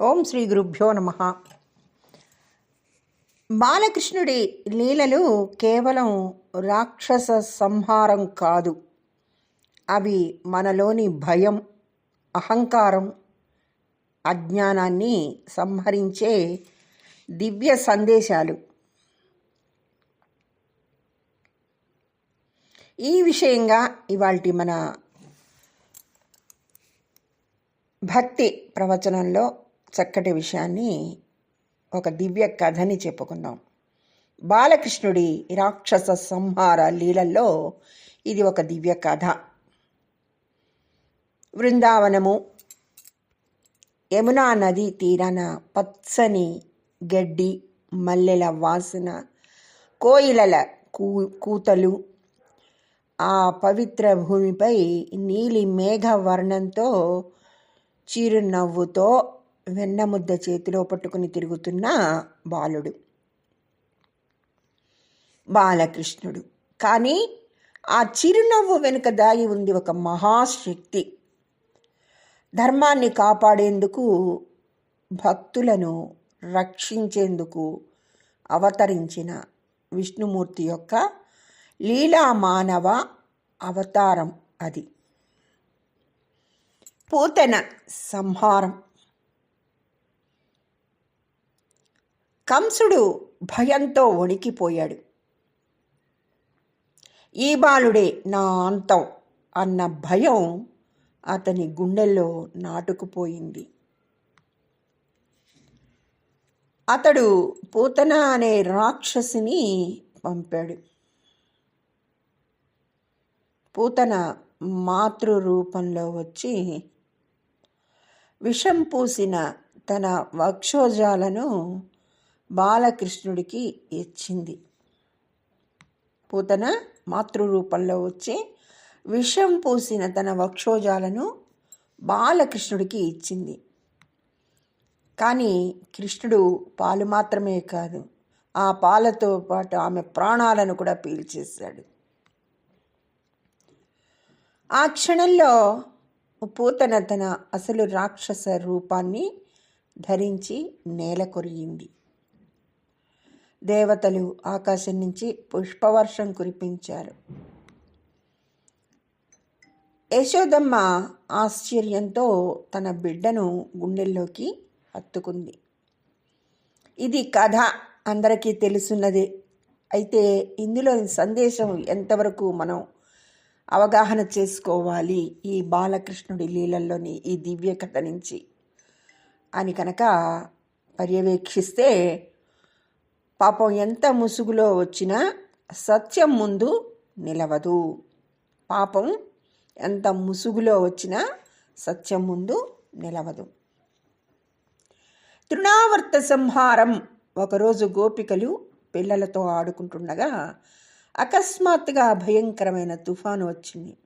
ఓం శ్రీ గురుభ్యో నమ. బాలకృష్ణుడి లీలలు కేవలం రాక్షస సంహారం కాదు. అవి మనలోని భయం అహంకారం అజ్ఞానాన్ని సంహరించే దివ్య సందేశాలు. ఈ విషయంగా ఇవాల్టి మన భక్తి ప్రవచనంలో చక్కటి విషయాన్ని ఒక దివ్య కథని చెప్పుకుందాం. బాలకృష్ణుడి రాక్షస సంహార లీలల్లో ఇది ఒక దివ్య కథ. బృందావనము యమునా నది తీరాన పచ్చని గడ్డి మల్లెల వాసన కోయిలల కూ కూతలు ఆ పవిత్ర భూమిపై నీలి మేఘ వర్ణంతో చిరునవ్వుతో వెన్నముద్ద చేతిలో పట్టుకుని తిరుగుతున్న బాలుడు. బాలకృష్ణుడు. కానీ ఆ చిరునవ్వు వెనుక దాగి ఉంది ఒక మహాశక్తి. ధర్మాన్ని కాపాడేందుకు భక్తులను రక్షించేందుకు అవతరించిన విష్ణుమూర్తి యొక్క లీలా మానవ అవతారం అది. పూతన సంహారం. కంసుడు భయంతో వణికిపోయాడు. ఈ బాలుడే నా అంతం అన్న భయం అతని గుండెల్లో నాటుకుపోయింది. అతడు పూతన అనే రాక్షసిని పంపాడు. పూతన మాతృ రూపంలో వచ్చి విషం పూసిన తన వక్షోజాలను బాలకృష్ణుడికి ఇచ్చింది. పూతన మాతృరూపంలో వచ్చి విషం పూసిన తన వక్షోజాలను బాలకృష్ణుడికి ఇచ్చింది. కానీ కృష్ణుడు పాలు మాత్రమే కాదు ఆ పాలతో పాటు ఆమె ప్రాణాలను కూడా పీల్చేశాడు. ఆ క్షణంలో పూతన తన అసలు రాక్షస రూపాన్ని ధరించి నేల కొరిగింది. దేవతలు ఆకాశం నుంచి పుష్పవర్షం కురిపించారు. యశోదమ్మ ఆశ్చర్యంతో తన బిడ్డను గుండెల్లోకి హత్తుకుంది. ఇది కథ అందరికీ తెలుసున్నదే. అయితే ఇందులోని సందేశం ఎంతవరకు మనం అవగాహన చేసుకోవాలి ఈ బాలకృష్ణుడి లీలల్లోని ఈ దివ్య కథ నుంచి? అని కనుక పర్యవేక్షిస్తే పాపం ఎంత ముసుగులో వచ్చినా సత్యం ముందు నిలవదు. పాపం ఎంత ముసుగులో వచ్చినా సత్యం ముందు నిలవదు. తృణావర్త సంహారం ఒకరోజు గోపికలు పిల్లలతో ఆడుకుంటుండగా అకస్మాత్తుగా భయంకరమైన తుఫాను వచ్చింది.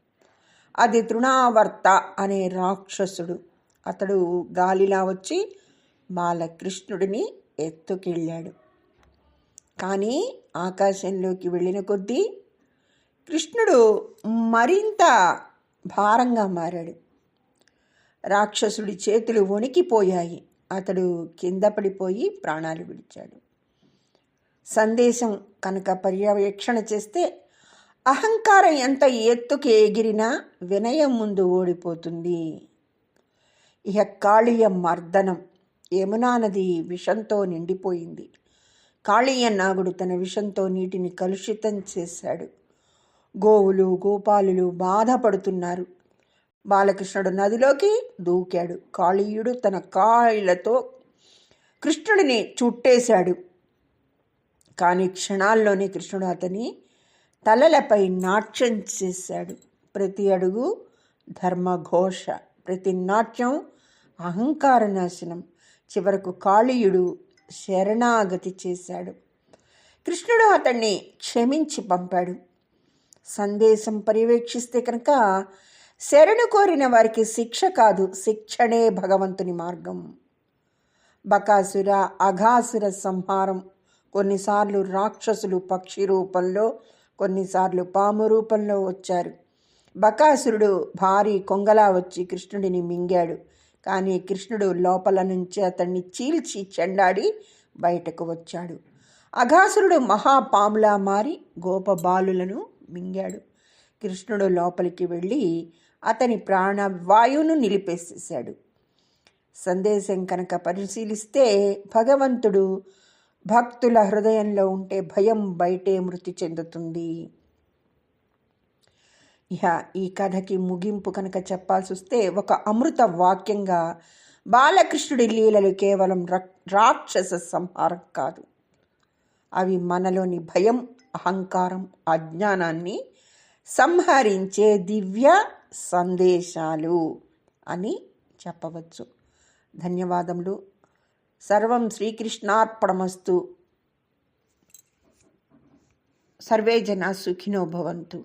అది తృణావర్త అనే రాక్షసుడు అతడు గాలిలా వచ్చి బాలకృష్ణుడిని ఎత్తుకెళ్ళాడు. కానీ ఆకాశంలోకి వెళ్ళిన కొద్దీ కృష్ణుడు మరింత భారంగా మారాడు. రాక్షసుడి చేతులు వణికిపోయాయి. అతడు కింద పడిపోయి ప్రాణాలు విడిచాడు. సందేశం కనుక పర్యవేక్షణ చేస్తే అహంకారం ఎంత ఎత్తుకి ఎగిరినా వినయం ముందు ఓడిపోతుంది. ఇక కాళీయ మర్దనం యమునా నది విషంతో నిండిపోయింది. కాళీయ నాగుడు తన విషంతో నీటిని కలుషితం చేశాడు. గోవులు గోపాలులు బాధపడుతున్నారు. బాలకృష్ణుడు నదిలోకి దూకాడు. కాళీయుడు తన కాళ్ళతో కృష్ణుడిని చుట్టేశాడు. కానీ క్షణాల్లోనే కృష్ణుడు అతని తలలపై నాట్యం చేశాడు. ప్రతి అడుగు ధర్మఘోష ప్రతి నాట్యం అహంకార నాశనం. చివరకు కాళీయుడు శరణాగతి చేశాడు. కృష్ణుడు అతన్ని క్షమించి పంపాడు. సందేశం పర్యవేక్షిస్తే కనుక శరణు కోరిన వారికి శిక్ష కాదు శిక్షణే భగవంతుని మార్గం. బకాసుర అఘాసుర సంహారం కొన్నిసార్లు రాక్షసులు పక్షి రూపంలో కొన్నిసార్లు పాము రూపంలో వచ్చారు. బకాసురుడు భారీ కొంగలా వచ్చి కృష్ణుడిని మింగాడు. కానీ కృష్ణుడు లోపల నుంచి అతన్ని చీల్చి చెండాడి బయటకు వచ్చాడు. అఘాసురుడు మహాపాములా మారి గోపబాలులను మింగాడు. కృష్ణుడు లోపలికి వెళ్ళి అతని ప్రాణవాయువును నిలిపేసేశాడు. సందేశం కనుక పరిశీలిస్తే భగవంతుడు భక్తుల హృదయంలో ఉంటే భయం బయటే మృతి చెందుతుంది. ఇహ ఈ కథకి ముగింపు కనుక చెప్పాల్సి వస్తే ఒక అమృత వాక్యంగా బాలకృష్ణుడి లీలలు కేవలం రాక్షస సంహారం కాదు. అవి మనలోని భయం అహంకారం అజ్ఞానాన్ని సంహరించే దివ్య సందేశాలు అని చెప్పవచ్చు. ధన్యవాదములు. సర్వం శ్రీకృష్ణార్పణమస్తు. సర్వే జన సుఖినో భవంతు.